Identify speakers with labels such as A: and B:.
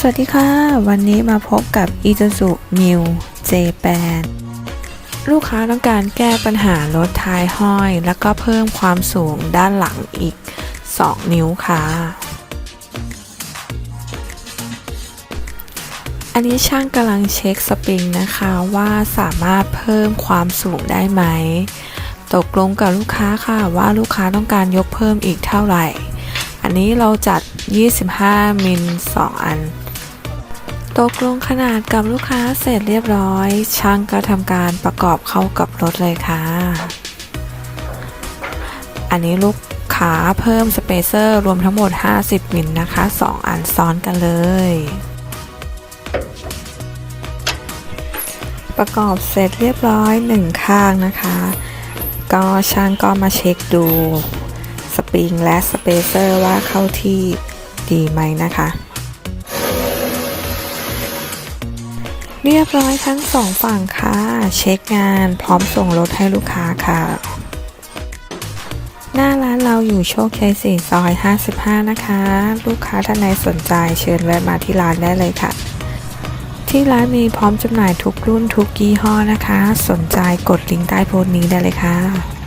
A: สวัสดีค่ะ วันนี้มาพบกับ i อ u z u m i เ J8 ลูกค้าต้องการแก้ปัญหารถท้ายห้อย แล้วก็เพิ่มความสูงด้านหลังอีก 2 นิ้วค่ะ อันนี้ช่างกำลังเช็คสปริงนะคะว่าสามารถเพิ่มความสูงได้ไหม ตกลงกับลูกค้าค่ะว่าลูกค้าต้องการยกเพิ่มอีกเท่าไหร่ อันนี้เราจัด 25มิล2อัน ตกลงขนาดกับลูกค้าเสร็จเรียบร้อย ช่างก็ทำการประกอบเข้ากับรถเลยค่ะ อันนี้ลูกค้าเพิ่มสเปเซอร์รวมทั้งหมด 50 มิลนะคะ 2 อันซ้อนกันเลย ประกอบเสร็จเรียบร้อยหนึ่งข้างนะคะ ก็ช่างก็มาเช็คดูสปริงและสเปเซอร์ว่าเข้าที่ดีไหมนะคะ เรียบร้อยทั้งสองฝั่งค่ะ เช็คงานพร้อมส่งรถให้ลูกค้าค่ะ หน้าร้านเราอยู่โชคชัย4ซอย 55 นะคะ ลูกค้าท่านใดสนใจเชิญแวะมาที่ร้านได้เลยค่ะ ที่ร้านมีพร้อมจำหน่ายทุกรุ่นทุกยี่ห้อนะคะ สนใจกดลิงก์ใต้โพสต์นี้ได้เลยค่ะ